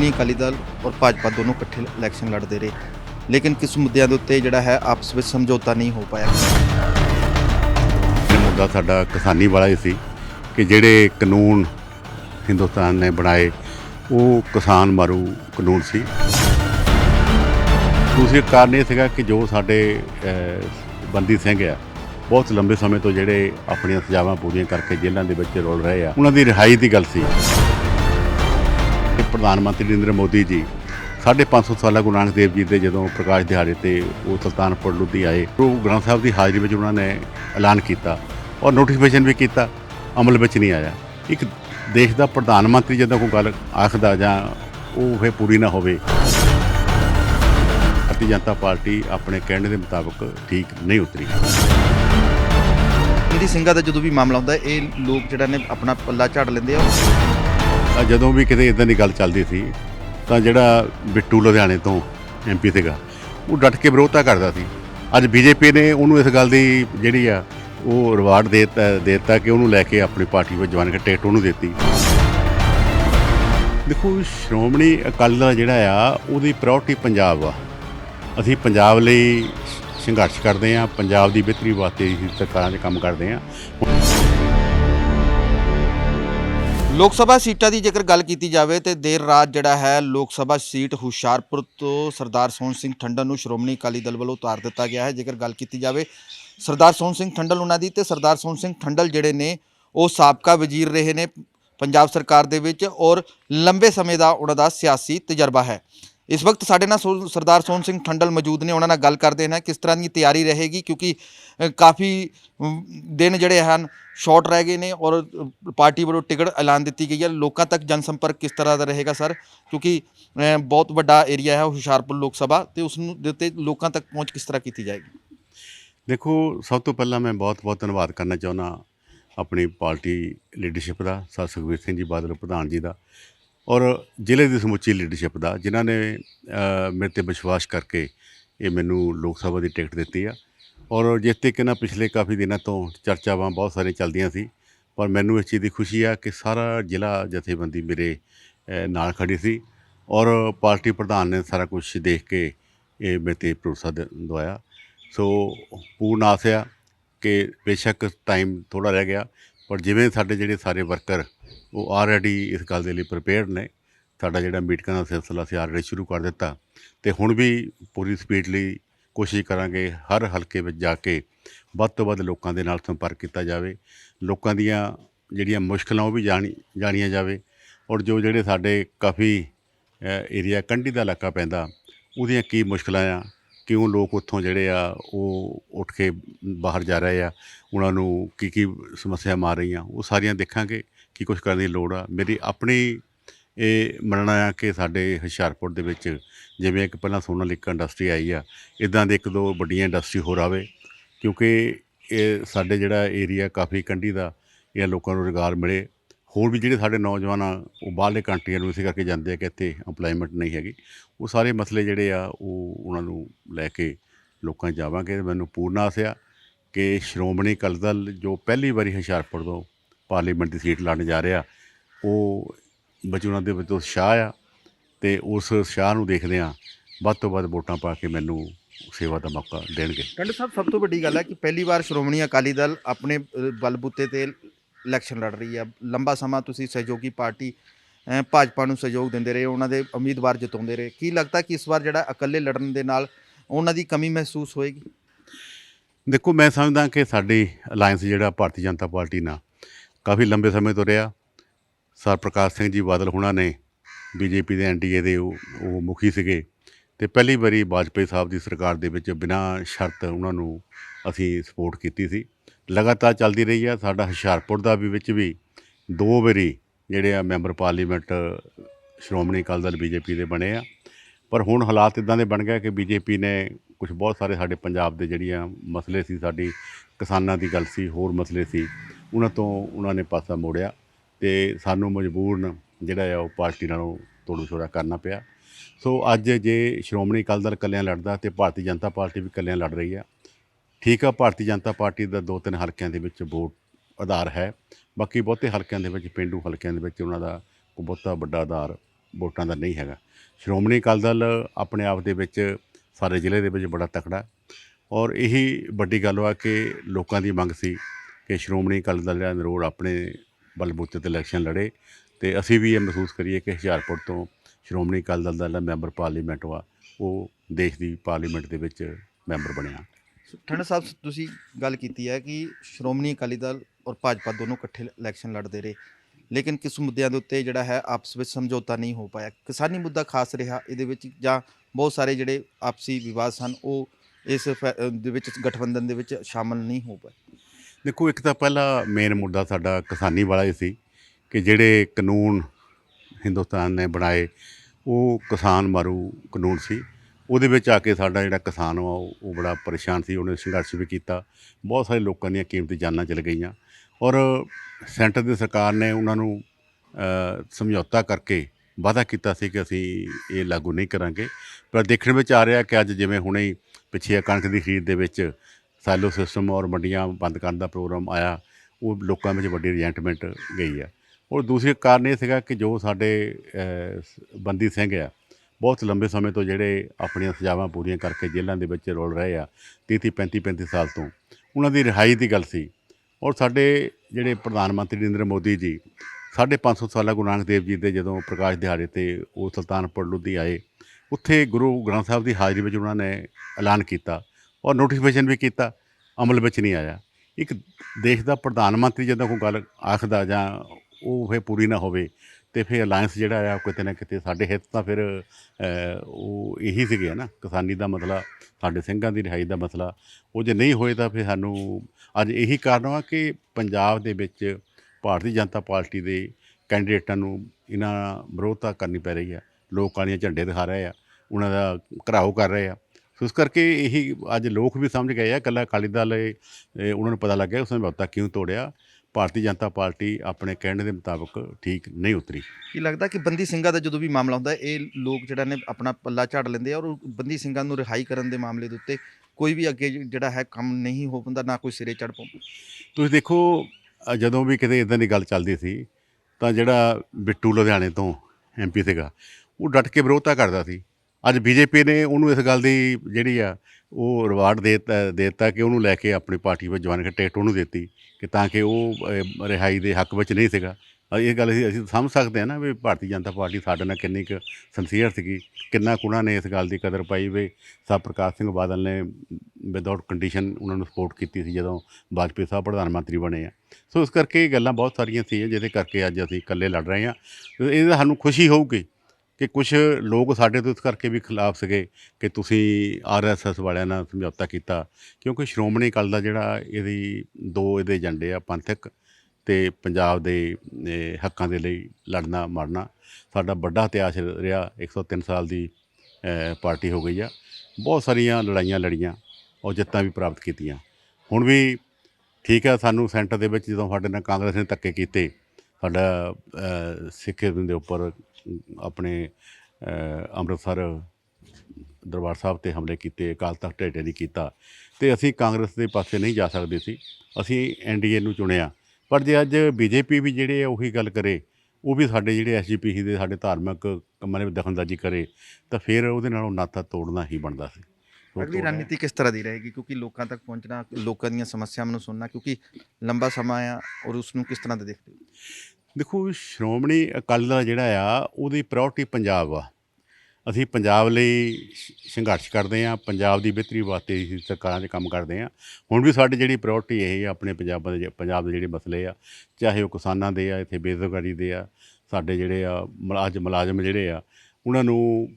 ਸ਼੍ਰੋਮਣੀ ਅਕਾਲੀ ਦਲ ਔਰ ਭਾਜਪਾ ਦੋਨੋਂ ਇਕੱਠੇ ਇਲੈਕਸ਼ਨ ਲੜਦੇ ਰਹੇ। ਲੇਕਿਨ ਕਿਸ ਮੁੱਦਿਆਂ ਦੇ ਉੱਤੇ ਜਿਹੜਾ ਹੈ ਆਪਸ ਵਿੱਚ ਸਮਝੌਤਾ ਨਹੀਂ ਹੋ ਪਾਇਆ? ਮੁੱਦਾ ਸਾਡਾ ਕਿਸਾਨੀ ਵਾਲਾ ਹੀ ਸੀ ਕਿ ਜਿਹੜੇ ਕਾਨੂੰਨ ਹਿੰਦੁਸਤਾਨ ਨੇ ਬਣਾਏ, ਉਹ ਕਿਸਾਨ ਮਾਰੂ ਕਾਨੂੰਨ ਸੀ। ਦੂਸਰੀ ਕਾਰਨ ਇਹ ਸੀਗਾ ਕਿ ਜੋ ਸਾਡੇ ਬੰਦੀ ਸਿੰਘ ਆ, ਬਹੁਤ ਲੰਬੇ ਸਮੇਂ ਤੋਂ ਜਿਹੜੇ ਆਪਣੀਆਂ ਸਜ਼ਾਵਾਂ ਪੂਰੀਆਂ ਕਰਕੇ ਜੇਲ੍ਹਾਂ ਦੇ ਵਿੱਚ ਰੋਲ ਰਹੇ ਆ, ਉਹਨਾਂ ਦੀ ਰਿਹਾਈ ਦੀ ਗੱਲ ਸੀ। ਪ੍ਰਧਾਨ ਮੰਤਰੀ ਨਰਿੰਦਰ ਮੋਦੀ ਜੀ 550 ਸਾਲਾ ਗੁਰੂ ਨਾਨਕ ਦੇਵ ਜੀ ਦੇ ਜਦੋਂ ਪ੍ਰਕਾਸ਼ ਦਿਹਾੜੇ ਤੇ ਉਹ ਸੁਲਤਾਨਪੁਰ ਲੋਧੀ ਆਏ, ਗੁਰੂ ਗ੍ਰੰਥ ਸਾਹਿਬ ਦੀ ਹਾਜ਼ਰੀ ਵਿੱਚ ਉਹਨਾਂ ਨੇ ਐਲਾਨ ਕੀਤਾ ਔਰ ਨੋਟੀਫਿਕੇਸ਼ਨ ਵੀ ਕੀਤਾ, ਅਮਲ ਵਿੱਚ ਨਹੀਂ ਆਇਆ। ਇੱਕ ਦੇਸ਼ ਦਾ ਪ੍ਰਧਾਨ ਮੰਤਰੀ ਜਦੋਂ ਕੋਈ ਗੱਲ ਆਖਦਾ ਜਾਂ ਉਹ ਫਿਰ ਪੂਰੀ ਨਾ ਹੋਵੇ, ਭਾਰਤੀ ਜਨਤਾ ਪਾਰਟੀ ਆਪਣੇ ਕਹਿਣ ਦੇ ਮੁਤਾਬਕ ਠੀਕ ਨਹੀਂ ਉਤਰੀ। ਇਹਦੀ ਸਿੰਘਾਂ ਦਾ ਜਦੋਂ ਵੀ ਮਾਮਲਾ ਹੁੰਦਾ, ਇਹ ਲੋਕ ਜਿਹੜਾ ਨੇ ਆਪਣਾ ਪੱਲਾ ਝਾੜ ਲੈਂਦੇ ਆ। ਤਾਂ ਜਦੋਂ ਵੀ ਕਿਤੇ ਇਦਾਂ ਦੀ ਗੱਲ ਚੱਲਦੀ ਸੀ, ਤਾਂ ਜਿਹੜਾ ਬਿੱਟੂ ਲੁਧਿਆਣੇ ਤੋਂ ਐਮਪੀ ਸੀਗਾ, ਉਹ ਡਟ ਕੇ ਵਿਰੋਧਤਾ ਕਰਦਾ ਸੀ। ਅੱਜ ਬੀਜੇਪੀ ਨੇ ਉਹਨੂੰ ਇਸ ਗੱਲ ਦੀ ਜਿਹੜੀ ਆ, ਉਹ ਰਿਵਾਰਡ ਦੇਤਾ ਦੇਤਾ ਕਿ ਉਹਨੂੰ ਲੈ ਕੇ ਆਪਣੀ ਪਾਰਟੀ ਵਿੱਚ ਜਵਾਨ ਕੇ ਟਿਕਟ ਉਹਨੂੰ ਦਿੱਤੀ। ਦੇਖੋ ਸ਼੍ਰੋਮਣੀ ਅਕਾਲੀ ਦਲ ਜਿਹੜਾ ਆ, ਉਹਦੀ ਪ੍ਰਾਇੋਰਟੀ ਪੰਜਾਬ ਆ। ਅਸੀਂ ਪੰਜਾਬ ਲਈ ਸੰਘਰਸ਼ ਕਰਦੇ ਆ ਪੰਜਾਬ ਦੀ ਬਿਹਤਰੀ ਵਾਸਤੇ ਹੀ ਸਰਕਾਰਾਂ 'ਚ ਕੰਮ ਕਰਦੇ ਆ ਲੋਕ ਸਭਾ ਸੀਟਾਂ ਦੀ ਜੇਕਰ ਗੱਲ ਕੀਤੀ ਜਾਵੇ ਤੇ ਦੇਰ ਰਾਤ ਜਿਹੜਾ ਹੈ ਲੋਕ ਸਭਾ ਸੀਟ ਹੁਸ਼ਿਆਰਪੁਰ ਤੋਂ ਸਰਦਾਰ ਸੋਹਣ ਸਿੰਘ ਠੰਡਲ ਨੂੰ ਸ਼੍ਰੋਮਣੀ ਅਕਾਲੀ ਦਲ ਵੱਲੋਂ ਉਤਾਰ ਦਿੱਤਾ ਗਿਆ ਹੈ। ਜੇਕਰ ਗੱਲ ਕੀਤੀ ਜਾਵੇ ਸਰਦਾਰ ਸੋਹਣ ਸਿੰਘ ਠੰਡਲ ਉਹਨਾਂ ਦੀ ਤੇ ਸਰਦਾਰ ਸੋਹਣ ਸਿੰਘ ਠੰਡਲ ਜਿਹੜੇ ਨੇ ਉਹ ਸਾਬਕਾ ਵਜ਼ੀਰ ਰਹੇ ਨੇ ਪੰਜਾਬ ਸਰਕਾਰ ਦੇ ਵਿੱਚ ਔਰ ਲੰਬੇ ਸਮੇਂ ਦਾ ਉਹਨਾਂ ਦਾ ਸਿਆਸੀ ਤਜਰਬਾ ਹੈ। ਇਸ ਵਕਤ ਸਾਡੇ ਨਾਲ ਸੋ- ਸਰਦਾਰ ਸੋਹਣ ਸਿੰਘ ਠੰਡਲ ਮੌਜੂਦ ਨੇ ਉਹਨਾਂ ਨਾਲ ਗੱਲ ਕਰਦੇ ਨੇ ਕਿਸ ਤਰ੍ਹਾਂ ਦੀ ਤਿਆਰੀ ਰਹੇਗੀ ਕਿਉਂਕਿ ਅ, ਕਾਫੀ ਅਮ, ਦਿਨ ਜਿਹੜੇ ਹਨ ਸ਼ਾਰਟ ਰਹਿ ਗਏ ਨੇ ਔਰ ਅ, ਪਾਰਟੀ ਵੱਲੋਂ ਟਿਕਟ ਐਲਾਨ ਦਿੱਤੀ ਗਈ ਹੈ। ਲੋਕਾਂ ਤੱਕ ਜਨ ਸੰਪਰਕ ਕਿਸ ਤਰ੍ਹਾਂ ਦਾ ਰਹੇਗਾ ਸਰ? ਕਿਉਂਕਿ ਅ, ਬਹੁਤ ਵੱਡਾ ਏਰੀਆ ਹੈ ਹੁਸ਼ਿਆਰਪੁਰ ਲੋਕ ਸਭਾ ਤੇ ਉਸ ਨੂੰ ਦੇ ਉੱਤੇ ਲੋਕਾਂ ਤੱਕ ਪਹੁੰਚ ਕਿਸ ਤਰ੍ਹਾਂ ਕੀਤੀ ਜਾਏਗੀ? ਦੇਖੋ ਸਭ ਤੋਂ ਪਹਿਲਾਂ ਮੈਂ ਬਹੁਤ-ਬਹੁਤ ਧੰਨਵਾਦ ਕਰਨਾ ਚਾਹੁੰਦਾ ਆਪਣੀ ਪਾਰਟੀ ਲੀਡਰਸ਼ਿਪ ਦਾ ਸਰ ਸੁਖਬੀਰ ਸਿੰਘ ਜੀ ਬਾਦਲ ਪ੍ਰਧਾਨ ਜੀ ਦਾ। ਔਰ ਜ਼ਿਲ੍ਹੇ ਦੀ ਸਮੁੱਚੀ ਲੀਡਰਸ਼ਿਪ ਦਾ, ਜਿਨ੍ਹਾਂ ਨੇ ਮੇਰੇ ਤੇ ਵਿਸ਼ਵਾਸ ਕਰਕੇ ਇਹ ਮੈਨੂੰ ਲੋਕ ਸਭਾ ਦੀ ਟਿਕਟ ਦਿੱਤੀ ਆ। ਔਰ ਜਿਸ ਤੇ ਕਿ ਨਾ ਪਿਛਲੇ ਕਾਫੀ ਦਿਨਾਂ ਤੋਂ ਚਰਚਾਵਾਂ ਬਹੁਤ ਸਾਰੀਆਂ ਚੱਲਦੀਆਂ ਸੀ, ਪਰ ਮੈਨੂੰ ਇਸ ਚੀਜ਼ ਦੀ ਖੁਸ਼ੀ ਆ ਕਿ ਸਾਰਾ ਜ਼ਿਲ੍ਹਾ ਜਥੇਬੰਦੀ ਮੇਰੇ ਨਾਲ ਖੜੀ ਸੀ। ਔਰ ਪਾਰਟੀ ਪ੍ਰਧਾਨ ਨੇ ਸਾਰਾ ਕੁਝ ਦੇਖ ਕੇ ਇਹ ਮੇਰੇ ਤੇ ਭਰੋਸਾ ਦਵਾਇਆ। ਸੋ ਪੂਰਨ ਆਸ ਆ ਕਿ ਬੇਸ਼ੱਕ ਟਾਈਮ ਥੋੜਾ ਰਹਿ ਗਿਆ। ਪਰ ਜਿਵੇਂ ਸਾਡੇ ਜਿਹੜੇ ਸਾਰੇ ਵਰਕਰ, ਉਹ ਆਲਰੇਡੀ ਇਸ ਗੱਲ ਦੇ ਲਈ ਪ੍ਰਿਪੇਅਰਡ ਨੇ। ਸਾਡਾ ਜਿਹੜਾ ਮੀਟਿੰਗਾਂ ਦਾ ਸਿਲਸਿਲਾ ਅਸੀਂ ਆਲਰੇਡੀ ਸ਼ੁਰੂ ਕਰ ਦਿੱਤਾ। ਤੇ ਹੁਣ ਵੀ ਪੂਰੀ ਸਪੀਡ ਲਈ ਕੋਸ਼ਿਸ਼ ਕਰਾਂਗੇ ਹਰ ਹਲਕੇ ਵਿੱਚ ਜਾ ਕੇ ਵੱਧ ਤੋਂ ਵੱਧ ਲੋਕਾਂ ਦੇ ਨਾਲ ਸੰਪਰਕ ਕੀਤਾ ਜਾਵੇ। ਲੋਕਾਂ ਦੀਆਂ ਜਿਹੜੀਆਂ ਮੁਸ਼ਕਲਾਂ ਉਹ ਵੀ ਜਾਣੀ, ਜਾਣੀਆਂ ਜਾਵੇ। ਔਰ ਜੋ ਜਿਹੜੇ ਸਾਡੇ ਕਾਫੀ ਏਰੀਆ ਕੰਢੀ ਦਾ ਇਲਾਕਾ ਪੈਂਦਾ, ਉਹਦੀਆਂ ਕੀ ਮੁਸ਼ਕਲਾਂ ਆ ਕਿਉਂ ਲੋਕ ਉੱਥੋਂ ਜਿਹੜੇ ਆ, ਉਹ ਉੱਠ ਕੇ ਬਾਹਰ ਜਾ ਰਹੇ ਆ? ਉਹਨਾਂ ਨੂੰ ਕੀ ਕੀ ਸਮੱਸਿਆ ਮਾਰ ਰਹੀਆਂ? ਉਹ ਸਾਰੀਆਂ ਦੇਖਾਂਗੇ, ਕੀ ਕੁਝ ਕਰਨ ਦੀ ਲੋੜ ਆ। ਮੇਰੀ ਆਪਣੀ ਇਹ ਮੰਨਣਾ ਆ ਕਿ ਸਾਡੇ ਹੁਸ਼ਿਆਰਪੁਰ ਦੇ ਵਿੱਚ ਜਿਵੇਂ ਇੱਕ ਪਹਿਲਾਂ ਸੋਨਾ ਲਿਕ ਇੰਡਸਟਰੀ ਆਈ ਆ, ਇਦਾਂ ਦੇ ਇੱਕ ਦੋ ਵੱਡੀਆਂ ਇੰਡਸਟਰੀ ਹੋਰ ਆਵੇ, ਕਿਉਂਕਿ ਇਹ ਸਾਡੇ ਜਿਹੜਾ ਏਰੀਆ ਕਾਫੀ ਕੰਢੀ ਦਾ, ਇਹ ਲੋਕਾਂ ਨੂੰ ਰੁਜ਼ਗਾਰ ਮਿਲੇ। ਹੋਰ ਵੀ ਜਿਹੜੇ ਸਾਡੇ ਨੌਜਵਾਨ ਆ, ਉਹ ਬਾਹਰਲੇ ਕੰਟਰੀਆਂ ਨੂੰ ਇਸੇ ਕਰਕੇ ਜਾਂਦੇ ਆ ਕਿ ਇੱਥੇ ਇੰਪਲੋਇਮੈਂਟ ਨਹੀਂ ਹੈਗੀ। ਉਹ ਸਾਰੇ ਮਸਲੇ ਜਿਹੜੇ ਆ, ਉਹ ਉਹਨਾਂ ਨੂੰ ਲੈ ਕੇ ਲੋਕਾਂ 'ਚ ਜਾਵਾਂਗੇ। ਤੇ ਮੈਨੂੰ ਪੂਰਨ ਆਸਿਆ ਕਿ ਸ਼੍ਰੋਮਣੀ ਅਕਾਲੀ ਦਲ ਜੋ ਪਹਿਲੀ ਵਾਰੀ ਹੁਸ਼ਿਆਰਪੁਰ ਤੋਂ ਪਾਰਲੀਮੈਂਟ ਦੀ ਸੀਟ ਲੜਨ ਜਾ ਰਿਹਾ, ਉਹ ਬੱਚੇ ਉਹਨਾਂ ਦੇ ਵਿੱਚ ਉਤਸ਼ਾਹ ਆ ਤੇ ਉਸ ਉਤਸ਼ਾਹ ਨੂੰ ਦੇਖਦੇ ਆ, ਵੱਧ ਤੋਂ ਵੱਧ ਵੋਟਾਂ ਪਾ ਕੇ ਮੈਨੂੰ ਸੇਵਾ ਦਾ ਮੌਕਾ ਦੇਣਗੇ। ਠੰਡ ਸਾਹਿਬ, ਸਭ ਤੋਂ ਵੱਡੀ ਗੱਲ ਹੈ ਕਿ ਪਹਿਲੀ ਵਾਰ ਸ਼੍ਰੋਮਣੀ ਅਕਾਲੀ ਦਲ ਆਪਣੇ ਬਲਬੂਤੇ ਤੇ ਇਲੈਕਸ਼ਨ ਲੜ ਰਹੀ ਹੈ ਲੰਬਾ ਸਮਾਂ ਤੁਸੀਂ ਸਹਿਯੋਗੀ ਪਾਰਟੀ ਅ, ਭਾਜਪਾ ਨੂੰ ਸਹਿਯੋਗ ਦਿੰਦੇ ਰਹੇ ਉਹਨਾਂ ਦੇ ਉਮੀਦਵਾਰ ਜਿਤਾਉਂਦੇ ਰਹੇ। ਕੀ ਲੱਗਦਾ ਕਿ ਇਸ ਵਾਰ ਜਿਹੜਾ ਇਕੱਲੇ ਲੜਨ ਦੇ ਨਾਲ ਉਹਨਾਂ ਦੀ ਕਮੀ ਮਹਿਸੂਸ ਹੋਏਗੀ? ਦੇਖੋ ਮੈਂ ਸਮਝਦਾ ਕਿ ਸਾਡੀ ਅਲਾਈਅੰਸ ਜਿਹੜਾ ਭਾਰਤੀ ਜਨਤਾ ਪਾਰਟੀ ਨਾਲ ਕਾਫੀ ਲੰਬੇ ਸਮੇਂ ਤੋਂ ਰਿਹਾ। ਸਰ ਪ੍ਰਕਾਸ਼ ਸਿੰਘ ਜੀ ਬਾਦਲ ਹੁਣਾਂ ਨੇ ਬੀਜੇਪੀ ਦੇ ਐਨਡੀਏ ਦੇ ਉਹ ਉਹ ਮੁਖੀ ਸੀਗੇ। ਤੇ ਪਹਿਲੀ ਵਾਰੀ ਵਾਜਪੇਈ ਸਾਹਿਬ ਦੀ ਸਰਕਾਰ ਦੇ ਵਿੱਚ ਬਿਨਾਂ ਸ਼ਰਤ ਉਹਨਾਂ ਨੂੰ ਅਸੀਂ ਸਪੋਰਟ ਕੀਤੀ ਸੀ। ਲਗਾਤਾਰ ਚੱਲਦੀ ਰਹੀ ਆ। ਸਾਡਾ ਹੁਸ਼ਿਆਰਪੁਰ ਦਾ ਵੀ ਵਿੱਚ ਵੀ ਦੋ ਵਾਰੀ ਜਿਹੜੇ ਆ member parliament Shiromani Akali Dal BJP ਦੇ ਬਣੇ ਆ। ਪਰ ਹੁਣ ਹਾਲਾਤ ਇਦਾਂ ਦੇ ਬਣ ਗਏ ਕਿ ਬੀਜੇਪੀ ਨੇ ਕੁਝ ਬਹੁਤ ਸਾਰੇ ਸਾਡੇ ਪੰਜਾਬ ਦੇ ਜਿਹੜੀਆਂ ਮਸਲੇ ਸੀ, ਸਾਡੀ ਕਿਸਾਨਾਂ ਦੀ ਗੱਲ ਸੀ, ਹੋਰ ਮਸਲੇ ਸੀ, ਉਹਨਾਂ ਤੋਂ ਉਹਨਾਂ ਨੇ ਪਾਸਾ ਮੋੜਿਆ ਤੇ ਸਾਨੂੰ ਮਜਬੂਰਨ ਜਿਹੜਾ ਆ ਉਹ ਪਾਰਟੀ ਨਾਲੋਂ ਤੋੜੂ ਛੋੜਾ ਕਰਨਾ ਪਿਆ। ਸੋ ਅੱਜ ਜੇ ਸ਼੍ਰੋਮਣੀ ਅਕਾਲੀ ਦਲ ਇਕੱਲਿਆਂ ਲੜਦਾ ਤੇ ਭਾਰਤੀ ਜਨਤਾ ਪਾਰਟੀ ਵੀ ਇਕੱਲਿਆਂ ਲੜ ਰਹੀ ਆ। ਠੀਕ ਆ, ਭਾਰਤੀ ਜਨਤਾ ਪਾਰਟੀ ਦਾ ਦੋ ਤਿੰਨ ਹਲਕਿਆਂ ਦੇ ਵਿੱਚ ਵੋਟ ਆਧਾਰ ਹੈ। ਬਾਕੀ ਬਹੁਤੇ ਹਲਕਿਆਂ ਦੇ ਵਿੱਚ, ਪਿੰਡੂ ਹਲਕਿਆਂ ਦੇ ਵਿੱਚ ਉਹਨਾਂ ਦਾ ਕੋਈ ਬਹੁਤਾ ਵੱਡਾ ਆਧਾਰ ਵੋਟਾਂ ਦਾ ਨਹੀਂ ਹੈਗਾ। ਸ਼੍ਰੋਮਣੀ ਅਕਾਲੀ ਦਲ ਆਪਣੇ ਆਪ ਦੇ ਵਿੱਚ ਸਾਰੇ ਜ਼ਿਲ੍ਹੇ ਦੇ ਵਿੱਚ ਬੜਾ ਤਕੜਾ ਔਰ ਇਹੀ ਵੱਡੀ ਗੱਲ ਵਾ ਕਿ ਲੋਕਾਂ ਦੀ ਮੰਗ ਸੀ ਕਿ ਸ਼੍ਰੋਮਣੀ ਅਕਾਲੀ ਦਲ ਜਿਹੜਾ ਨਰੋੜ ਆਪਣੇ ਬਲਬੂਤੇ ਤੇ ਇਲੈਕਸ਼ਨ ਲੜੇ ਤੇ ਅਸੀਂ ਵੀ ਇਹ ਮਹਿਸੂਸ ਕਰੀਏ ਕਿ ਹੁਸ਼ਿਆਰਪੁਰ ਤੋਂ ਸ਼੍ਰੋਮਣੀ ਅਕਾਲੀ ਦਲ ਦਾ ਜਿਹੜਾ ਮੈਂਬਰ ਪਾਰਲੀਮੈਂਟ ਵਾ, ਉਹ ਦੇਸ਼ ਦੀ ਪਾਰਲੀਮੈਂਟ ਦੇ ਵਿੱਚ ਮੈਂਬਰ ਬਣਿਆ। ਠੰਡਾ ਸਾਹਿਬ ਤੁਸੀਂ ਗੱਲ ਕੀਤੀ ਹੈ ਕਿ ਸ਼੍ਰੋਮਣੀ ਅਕਾਲੀ ਦਲ ਔਰ ਭਾਜਪਾ ਦੋਨੋਂ ਇਕੱਠੇ ਇਲੈਕਸ਼ਨ ਲੜਦੇ ਰਹੇ। ਲੇਕਿਨ ਕਿਸ ਮੁੱਦਿਆਂ ਦੇ ਉੱਤੇ ਜਿਹੜਾ ਹੈ ਆਪਸ ਵਿੱਚ ਸਮਝੌਤਾ ਨਹੀਂ ਹੋ ਪਾਇਆ? ਕਿਸਾਨੀ ਮੁੱਦਾ ਖਾਸ ਰਿਹਾ, ਇਹਦੇ ਵਿੱਚ ਜਾਂ ਬਹੁਤ ਸਾਰੇ ਜਿਹੜੇ ਆਪਸੀ ਵਿਵਾਦ ਸਨ, ਉਹ ਇਸ ਫੈ- ਦੇ ਵਿੱਚ, ਗਠਬੰਧਨ ਦੇ ਵਿੱਚ ਸ਼ਾਮਲ ਨਹੀਂ ਹੋ ਪਾਏ? ਦੇਖੋ, ਇੱਕ ਤਾਂ ਪਹਿਲਾ ਮੇਨ ਮੁੱਦਾ ਸਾਡਾ ਕਿਸਾਨੀ ਵਾਲਾ ਹੀ ਸੀ ਕਿ ਜਿਹੜੇ ਕਾਨੂੰਨ ਹਿੰਦੁਸਤਾਨ ਨੇ ਬਣਾਏ, ਉਹ ਕਿਸਾਨ ਮਾਰੂ ਕਾਨੂੰਨ ਸੀ। ਉਹਦੇ ਵਿੱਚ ਆ ਕੇ ਸਾਡਾ ਜਿਹੜਾ ਕਿਸਾਨ ਵਾ, ਉਹ ਉਹ ਬੜਾ ਪਰੇਸ਼ਾਨ ਸੀ, ਉਹਨੇ ਸੰਘਰਸ਼ ਵੀ ਕੀਤਾ। ਬਹੁਤ ਸਾਰੇ ਲੋਕਾਂ ਦੀਆਂ ਕੀਮਤੀ ਜਾਨਾਂ ਚਲ ਗਈਆਂ। ਔਰ ਸੈਂਟਰ ਦੀ ਸਰਕਾਰ ਨੇ ਉਹਨਾਂ ਨੂੰ ਸਮਝੌਤਾ ਕਰਕੇ ਵਾਅਦਾ ਕੀਤਾ ਸੀ ਕਿ ਅਸੀਂ ਇਹ ਲਾਗੂ ਨਹੀਂ ਕਰਾਂਗੇ। ਪਰ ਦੇਖਣ ਵਿੱਚ ਆ ਰਿਹਾ ਕਿ ਅੱਜ ਜਿਵੇਂ ਹੁਣੇ ਹੀ ਪਿੱਛੇ ਕਣਕ ਦੀ ਖਰੀਦ ਦੇ ਵਿੱਚ ਸਾਈਲੋ ਸਿਸਟਮ ਔਰ ਮੰਡੀਆਂ ਬੰਦ ਕਰਨ ਦਾ ਪ੍ਰੋਗਰਾਮ ਆਇਆ, ਉਹ ਲੋਕਾਂ ਵਿੱਚ ਵੱਡੀ ਰਿਜੈਂਟਮੈਂਟ ਗਈ ਆ। ਔਰ ਦੂਸਰੀ ਕਾਰਨ ਇਹ ਸੀਗਾ ਕਿ ਜੋ ਸਾਡੇ ਬੰਦੀ ਸਿੰਘ ਆ ਬਹੁਤ ਲੰਬੇ ਸਮੇਂ ਤੋਂ ਜਿਹੜੇ ਆਪਣੀਆਂ ਸਜ਼ਾਵਾਂ ਪੂਰੀਆਂ ਕਰਕੇ ਜੇਲ੍ਹਾਂ ਦੇ ਵਿੱਚ ਰੋਲ ਰਹੇ ਆ 30 35 35 ਸਾਲ ਤੋਂ। ਉਹਨਾਂ ਦੀ ਰਿਹਾਈ ਦੀ ਗੱਲ ਸੀ। ਔਰ ਸਾਡੇ ਜਿਹੜੇ ਪ੍ਰਧਾਨ ਮੰਤਰੀ ਨਰਿੰਦਰ ਮੋਦੀ ਜੀ, ਸਾਢੇ ਪੰਜ ਸੌ ਸਾਲਾ ਗੁਰੂ ਨਾਨਕ ਦੇਵ ਜੀ ਦੇ ਜਦੋਂ ਪ੍ਰਕਾਸ਼ ਦਿਹਾੜੇ ਤੇ ਉਹ ਸੁਲਤਾਨਪੁਰ ਲੋਧੀ ਆਏ, ਉੱਥੇ ਗੁਰੂ ਗ੍ਰੰਥ ਸਾਹਿਬ ਦੀ ਹਾਜ਼ਰੀ ਵਿੱਚ ਉਹਨਾਂ ਨੇ ਐਲਾਨ ਕੀਤਾ ਔਰ ਨੋਟੀਫਿਕੇਸ਼ਨ ਵੀ ਕੀਤਾ, ਅਮਲ ਵਿੱਚ ਨਹੀਂ ਆਇਆ। ਇੱਕ ਦੇਸ਼ ਦਾ ਪ੍ਰਧਾਨ ਮੰਤਰੀ ਜਦੋਂ ਕੋਈ ਗੱਲ ਆਖਦਾ ਜਾਂ ਉਹ ਫਿਰ ਪੂਰੀ ਨਾ ਹੋਵੇ ਤੇ ਫਿਰ ਅਲਾਈਅੰਸ ਜਿਹੜਾ ਆ, ਉਹ ਕਿਤੇ ਨਾ ਕਿਤੇ ਸਾਡੇ ਹਿੱਤ ਤਾਂ ਫਿਰ ਉਹ ਇਹੀ ਸੀਗੇ ਨਾ, ਕਿਸਾਨੀ ਦਾ ਮਸਲਾ, ਸਾਡੇ ਸਿੰਘਾਂ ਦੀ ਰਿਹਾਈ ਦਾ ਮਸਲਾ। ਉਹ ਜੇ ਨਹੀਂ ਹੋਏ ਤਾਂ ਫਿਰ ਸਾਨੂੰ, ਅੱਜ ਇਹੀ ਕਾਰਨ ਵਾ ਕਿ ਪੰਜਾਬ ਦੇ ਵਿੱਚ ਭਾਰਤੀ ਜਨਤਾ ਪਾਰਟੀ ਦੇ ਕੈਂਡੀਡੇਟਾਂ ਨੂੰ ਇਹਨਾਂ ਵਿਰੋਧਤਾ ਕਰਨੀ ਪੈ ਰਹੀ ਆ। ਲੋਕ ਕਾਲੀਆਂ ਝੰਡੇ ਦਿਖਾ ਰਹੇ ਆ, ਉਹਨਾਂ ਦਾ ਘਰਾਓ ਕਰ ਰਹੇ ਆ। ਸੋ ਇਸ ਕਰਕੇ ਇਹੀ ਅੱਜ ਲੋਕ ਵੀ ਸਮਝ ਗਏ ਆ ਇਕੱਲਾ ਅਕਾਲੀ ਦਲ ਉਹਨਾਂ ਨੂੰ ਪਤਾ ਲੱਗਿਆ ਉਸਨੇ ਸਮਝੌਤਾ ਕਿਉਂ ਤੋੜਿਆ। ਭਾਰਤੀ ਜਨਤਾ ਪਾਰਟੀ ਆਪਣੇ ਕਹਿਣ ਦੇ ਮੁਤਾਬਕ ਠੀਕ ਨਹੀਂ ਉਤਰੀ। ਕੀ ਲੱਗਦਾ ਕਿ ਬੰਦੀ ਸਿੰਘਾਂ ਦਾ ਜਦੋਂ ਵੀ ਮਾਮਲਾ ਹੁੰਦਾ ਇਹ ਲੋਕ ਜਿਹੜਾ ਨੇ ਆਪਣਾ ਪੱਲਾ ਝਾੜ ਲੈਂਦੇ ਆ ਔਰ ਬੰਦੀ ਸਿੰਘਾਂ ਨੂੰ ਰਿਹਾਈ ਕਰਨ ਦੇ ਮਾਮਲੇ ਦੇ ਉੱਤੇ ਕੋਈ ਵੀ ਅੱਗੇ ਜਿਹੜਾ ਹੈ ਕੰਮ ਨਹੀਂ ਹੋ ਪਾਉਂਦਾ ਨਾ ਕੋਈ ਸਿਰੇ ਚੜ ਪਾਉਂਦਾ। ਤੁਸੀਂ ਦੇਖੋ ਜਦੋਂ ਵੀ ਕਿਤੇ ਇਦਾਂ ਦੀ ਗੱਲ ਚੱਲਦੀ ਸੀ ਤਾਂ ਜਿਹੜਾ ਬਿੱਟੂ ਲੁਧਿਆਣੇ ਤੋਂ ਐਮਪੀ ਸੀਗਾ ਉਹ ਡਟ ਕੇ ਵਿਰੋਧਤਾ ਕਰਦਾ ਸੀ। ਅੱਜ ਬੀਜੇਪੀ ਨੇ ਉਹਨੂੰ ਇਸ ਗੱਲ ਦੀ ਜਿਹੜੀ ਆ, ਉਹ ਰਿਵਾਰਡ ਦੇ ਦਿੱਤਾ ਕਿ ਉਹਨੂੰ ਲੈ ਕੇ ਆਪਣੀ ਪਾਰਟੀ ਵਿੱਚ ਜਵਾਨ ਕੇ ਟਿਕਟ ਉਹਨੂੰ ਦਿੱਤੀ ਕਿ ਤਾਂ ਕਿ ਉਹ ਰਿਹਾਈ ਦੇ ਹੱਕ ਵਿੱਚ ਨਹੀਂ ਸੀਗਾ। ਇਹ ਗੱਲ ਅਸੀਂ ਅਸੀਂ ਸਮਝ ਸਕਦੇ ਹਾਂ ਨਾ ਵੀ ਭਾਰਤੀ ਜਨਤਾ ਪਾਰਟੀ ਸਾਡੇ ਨਾਲ ਕਿੰਨੀ ਕੁ ਸੰਸੀਅਰ ਸੀਗੀ, ਕਿੰਨਾ ਕੁ ਉਹਨਾਂ ਨੇ ਇਸ ਗੱਲ ਦੀ ਕਦਰ ਪਾਈ ਵੀ ਸਾਹਿਬ ਪ੍ਰਕਾਸ਼ ਸਿੰਘ ਬਾਦਲ ਨੇ ਵਿਦਆਊਟ ਕੰਡੀਸ਼ਨ ਉਹਨਾਂ ਨੂੰ ਸਪੋਰਟ ਕੀਤੀ ਸੀ ਜਦੋਂ ਵਾਜਪੇਈ ਸਾਹਿਬ ਪ੍ਰਧਾਨ ਮੰਤਰੀ ਬਣੇ ਆ। ਸੋ ਇਸ ਕਰਕੇ ਇਹ ਗੱਲਾਂ ਬਹੁਤ ਸਾਰੀਆਂ ਸੀ, ਜਿਹਦੇ ਕਰਕੇ ਅੱਜ ਅਸੀਂ ਇਕੱਲੇ ਲੜ ਰਹੇ ਹਾਂ। ਤੇ ਇਹਦਾ ਸਾਨੂੰ ਖੁਸ਼ੀ ਹੋਊਗੀ ਕਿ ਕੁਝ ਲੋਕ ਸਾਡੇ ਤੋਂ ਇਸ ਕਰਕੇ ਵੀ ਖਿਲਾਫ ਸੀਗੇ ਕਿ ਤੁਸੀਂ ਆਰਐਸਐਸ ਵਾਲਿਆਂ ਨਾਲ ਸਮਝੌਤਾ ਕੀਤਾ। ਕਿਉਂਕਿ ਸ਼੍ਰੋਮਣੀ ਅਕਾਲੀ ਦਾ ਜਿਹੜਾ ਇਹਦੀ ਦੋ ਇਹਦੇ ਏਜੰਡੇ ਆ, ਪੰਥਕ ਤੇ ਪੰਜਾਬ ਦੇ ਹੱਕਾਂ ਦੇ ਲਈ ਲੜਨਾ, ਮਰਨਾ। ਸਾਡਾ ਵੱਡਾ ਇਤਿਹਾਸ ਰਿਹਾ 103 ਸਾਲ ਦੀ ਪਾਰਟੀ ਹੋ ਗਈ ਆ। ਬਹੁਤ ਸਾਰੀਆਂ ਲੜਾਈਆਂ ਲੜੀਆਂ ਔਰ ਜਿੱਤਾਂ ਵੀ ਪ੍ਰਾਪਤ ਕੀਤੀਆਂ। ਹੁਣ ਵੀ ਠੀਕ ਆ, ਸਾਨੂੰ ਸੈਂਟਰ ਦੇ ਵਿੱਚ ਜਦੋਂ ਸਾਡੇ ਨਾਲ ਕਾਂਗਰਸ ਨੇ ਧੱਕੇ ਕੀਤੇ, ਸਾਡਾ ਸਿੱਖ ਦੇ ਉੱਪਰ ਆਪਣੇ ਅੰਮ੍ਰਿਤਸਰ ਦਰਬਾਰ ਸਾਹਿਬ ਤੇ ਹਮਲੇ ਕੀਤੇ ਅਕਾਲ ਤਖਤ ਢੇਡੇ ਨਹੀਂ ਕੀਤਾ। ਤੇ ਅਸੀਂ ਕਾਂਗਰਸ ਦੇ ਪਾਸੇ ਨਹੀਂ ਜਾ ਸਕਦੇ ਸੀ। ਅਸੀਂ ਐਨਡੀਏ ਨੂੰ ਚੁਣਿਆ। ਪਰ ਜੇ ਅੱਜ ਬੀਜੇਪੀ ਵੀ ਜਿਹੜੇ ਆ ਉਹੀ ਗੱਲ ਕਰੇ ਉਹ ਵੀ ਸਾਡੇ ਜਿਹੜੇ ਐਸਜੀਪੀਸੀ ਦੇ ਸਾਡੇ ਧਾਰਮਿਕ ਕੰਮਾਂ ਦੇ ਦਖਲਅੰਦਾਜ਼ੀ ਕਰੇ ਤਾਂ ਫਿਰ ਉਹਦੇ ਨਾਲੋਂ ਨਾਤਾ ਤੋੜਨਾ ਹੀ ਬਣਦਾ ਸੀ। ਅਗਲੀ। ਰਣਨੀਤੀ ਕਿਸ ਤਰ੍ਹਾਂ ਦੀ ਰਹੇਗੀ? ਕਿਉਂਕਿ ਲੋਕਾਂ ਤੱਕ ਪਹੁੰਚਣਾ ਲੋਕਾਂ ਦੀਆਂ ਸਮੱਸਿਆਵਾਂ ਨੂੰ ਸੁਣਨਾ ਕਿਉਂਕਿ ਲੰਬਾ ਸਮਾਂ ਆ ਔਰ ਉਸ ਨੂੰ ਕਿਸ ਤਰ੍ਹਾਂ ਦੇ ਦੇਖਦੇ ਹੋ? ਦੇਖੋ, ਸ਼੍ਰੋਮਣੀ ਅਕਾਲੀ ਦਲ ਜਿਹੜਾ ਆ, ਉਹਦੀ ਪ੍ਰਾਇੋਰਟੀ ਪੰਜਾਬ ਆ। ਅਸੀਂ ਪੰਜਾਬ ਲਈ ਸੰਘਰਸ਼ ਕਰਦੇ ਆ, ਪੰਜਾਬ ਦੀ ਬਿਹਤਰੀ ਵਾਸਤੇ ਅਸੀਂ ਸਰਕਾਰਾਂ 'ਚ ਕੰਮ ਕਰਦੇ ਆ। ਹੁਣ ਵੀ ਸਾਡੀ ਜਿਹੜੀ ਪ੍ਰਾਇੋਰਟੀ ਇਹ ਆ, ਆਪਣੇ ਪੰਜਾਬਾਂ ਦੇ ਪੰਜਾਬ ਦੇ ਜਿਹੜੇ ਮਸਲੇ ਆ, ਚਾਹੇ ਉਹ ਕਿਸਾਨਾਂ ਦੇ ਆ, ਇੱਥੇ ਬੇਰੁਜ਼ਗਾਰੀ ਦੇ ਆ, ਸਾਡੇ ਜਿਹੜੇ ਆ ਮਲਾਜ ਮੁਲਾਜ਼ਮ ਜਿਹੜੇ ਆ, ਉਹਨਾਂ ਨੂੰ